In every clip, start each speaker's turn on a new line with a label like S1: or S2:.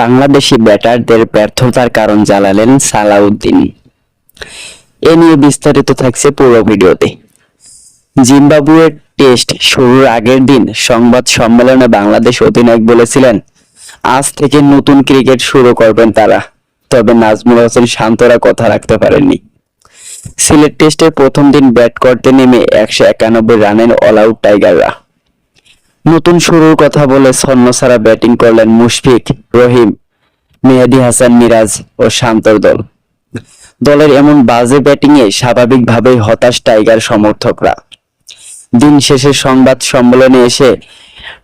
S1: বাংলাদেশি ব্যাটারদের ব্যর্থতার কারণ জানালেন সালাউদ্দিন। এ নিয়ে বিস্তারিত থাকছে পুরো ভিডিওতে। জিম্বাবুয়ের টেস্ট শুরুর আগের দিন সংবাদ সম্মেলনে বাংলাদেশ অধিনায়ক বলেছিলেন, আজ থেকে নতুন ক্রিকেট শুরু করবেন তারা, তবে নাজমুল হোসেন শান্তরা কথা রাখতে পারেননি। সিলেট টেস্টের প্রথম দিন ব্যাট করতে নেমে একশো একানব্বই রানের অল আউট টাইগাররা। নতুন শুরুর কথা বলে ছন্নছাড়া ব্যাটিং করলেন মুশফিক রহিম, মেহেদি হাসান মিরাজ ও শান্তর দল। দলের এমন বাজে ব্যাটিংয়ে স্বাভাবিকভাবেই হতাশ টাইগার সমর্থকরা। দিন শেষে সংবাদ সম্মেলনে এসে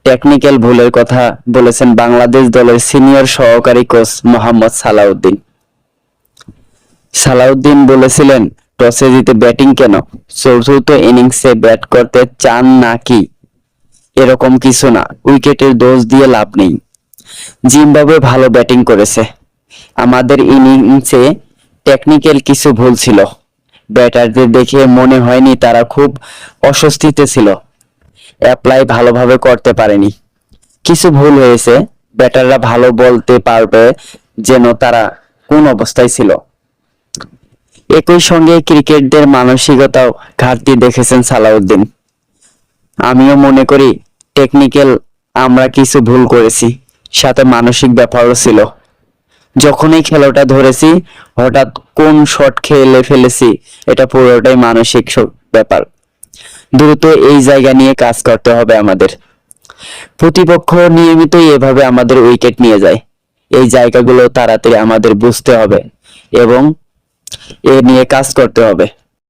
S1: টেকনিক্যাল ভুলের কথা বলেছেন বাংলাদেশ দলের সিনিয়র সহকারী কোচ মোহাম্মদ সালাউদ্দিন। সালাউদ্দিন বলেছিলেন, টসে জিতে ব্যাটিং কেন? চতুর্থ ইনিংসে ব্যাট করতে চান নাকি? এরকম কিছু না। উইকেটের দোষ দিয়ে লাভ নেই। জিম্বাবুয়ে ভালো ব্যাটিং করেছে। আমাদের ইনিংসে টেকনিক্যাল কিছু ভুল ছিল। ব্যাটারদের দেখে মনে হয়নি তারা খুব অস্বস্তিতে ছিল। অ্যাপ্লাই ভালোভাবে করতে পারেনি। কিছু ভুল হয়েছে। ব্যাটাররা ভালো বলতে পারবে যেন তারা কোন অবস্থায় ছিল। একই সঙ্গে ক্রিকেটদের মানসিকতাও ঘাটতি দেখেছেন সালাউদ্দিন। আমিও মনে করি টেকনিক্যাল আমরা কিছু ভুল করেছি, সাথে মানসিক ব্যাপারও ছিল। যখনই খেলাটা ধরেছি, হঠাৎ কোন শট খেলে ফেলেছি, এটা পুরোটাই মানসিক ব্যাপার। দ্রুত এই জায়গা নিয়ে কাজ করতে হবে আমাদের। প্রতিপক্ষ নিয়মিতই এভাবে আমাদের উইকেট নিয়ে যায়। এই জায়গাগুলো তাড়াতাড়ি আমাদের বুঝতে হবে এবং এ নিয়ে কাজ করতে হবে।